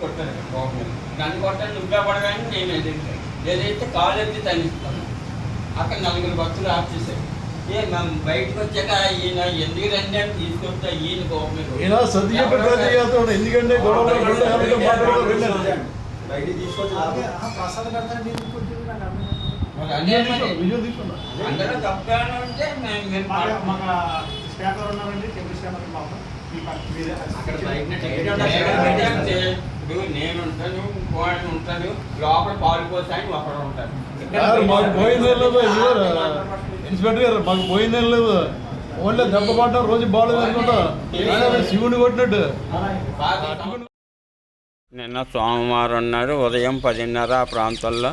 కొట్టాను. నన్ను కొట్టాను నువ్వే పడగానే నేను ఎదిరికాను ఏదైతే కాలు ఎత్తి తనిస్తాను అక్కడ నలుగురు భక్తులు ఆఫ్ చేశారు. ఏ మేము బయటకు వచ్చాక ఈయన ఎందుకు రండి అని తీసుకొస్తా ఈయన కోపం ఎందుకంటే తీసుకొచ్చి అందరూ తప్పాను అంటే మేము స్కానర్ ఉన్నారండి టెంపుల్ స్కానర్ మాకు. నేను ఉంటాను లోపల పాలు ఒకడు ఉంటాను మాకు పోయిందే లేదు ఇవ్వరు ఇన్స్పెక్టర్ గారు మాకు పోయిందే లేదు. ఓన్లీ దెబ్బ పడ్డా రోజు మీరు శివుని కొట్టినట్టు. నిన్న సోమవారం నాడు ఉదయం పదిన్నర ఆ ప్రాంతంలో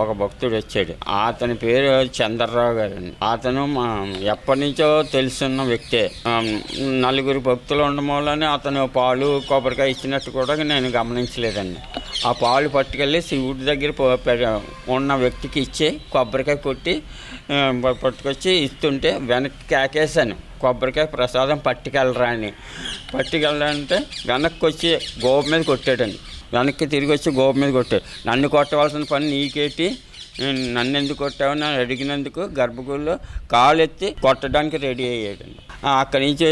ఒక భక్తుడు వచ్చాడు. అతని పేరు చంద్రరావు గారు. అతను మా ఎప్పటి నుంచో తెలుసున్న వ్యక్తే. నలుగురు భక్తులు ఉండడం వల్లనే అతను పాలు కొబ్బరికాయ ఇచ్చినట్టు కూడా నేను గమనించలేదండి. ఆ పాలు పట్టుకెళ్ళి శివుడి దగ్గర ఉన్న వ్యక్తికి ఇచ్చి కొబ్బరికాయ కొట్టి పట్టుకొచ్చి ఇస్తుంటే వెనక్కి కేకేశాను. కొబ్బరికాయ ప్రసాదం పట్టుకెళ్ళరా అని పట్టుకెళ్ళాలంటే వెనక్కి వచ్చి గోపు మీద కొట్టాడండి. వెనక్కి తిరిగి వచ్చి గోపు మీద కొట్టాడు. నన్ను కొట్టవలసిన పని నీకేటి? నేను నన్ను ఎందుకు కొట్టావని నన్ను అడిగినందుకు గర్భగుడిలో కాలు ఎత్తి కొట్టడానికి రెడీ అయ్యాడండి ఆ, అక్కడి నుంచి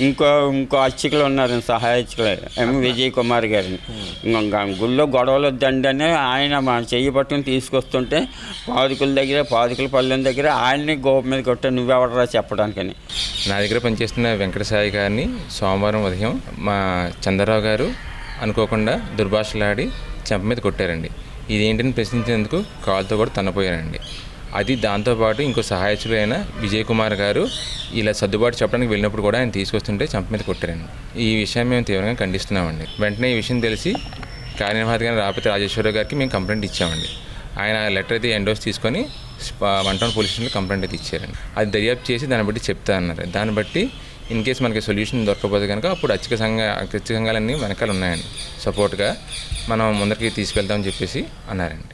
ఇంకో ఇంకో అర్చకులు ఉన్నారండి సహాయ అర్చకులు. ఎం విజయ్ కుమార్ గారిని. ఇంకా గుళ్ళో గొడవలు వద్దండి అని ఆయన మా చెయ్యి పట్టుకుని తీసుకొస్తుంటే పాదుకుల దగ్గర పాదుకుల పల్లెం దగ్గర ఆయన్ని గోపు మీద కొట్టా నువ్వెవడరా చెప్పడానికని. నా దగ్గర పనిచేస్తున్న వెంకట సాయి గారిని సోమవారం ఉదయం మా చంద్రరావు గారు అనుకోకుండా దుర్భాషలాడి చెంప మీద కొట్టారండి. ఇదేంటని ప్రశ్నించేందుకు కాలుతో కూడా తన్నపోయారండి అది దాంతోపాటు ఇంకో సహాయకులైన విజయ్ కుమార్ గారు ఇలా సర్దుబాటు చెప్పడానికి వెళ్ళినప్పుడు కూడా ఆయన తీసుకొస్తుంటే చెంప మీద కొట్టారండి. ఈ విషయం మేము తీవ్రంగా ఖండిస్తున్నామండి. వెంటనే ఈ విషయం తెలిసి కార్యనిర్వాహక రాపతి రాజేశ్వరరావు గారికి మేము కంప్లైంట్ ఇచ్చామండి. ఆయన లెటర్ అయితే ఎండోస్ తీసుకొని వన్ టౌన్ పోలీస్ స్టేషన్లో కంప్లైంట్ అయితే ఇచ్చారండి. అది దర్యాప్తు చేసి దాన్ని బట్టి చెప్తా అన్నారు. దాన్ని బట్టి ఇన్ కేస్ మనకి సొల్యూషన్ దొరకకపోతే కనుక అప్పుడు అచ్చిక సంఘ అచ్చిక సంఘాలన్నీ వెనకాల ఉన్నాయండి. సపోర్ట్గా మనం ముందరికి తీసుకెళ్తామని చెప్పేసి అన్నారండి.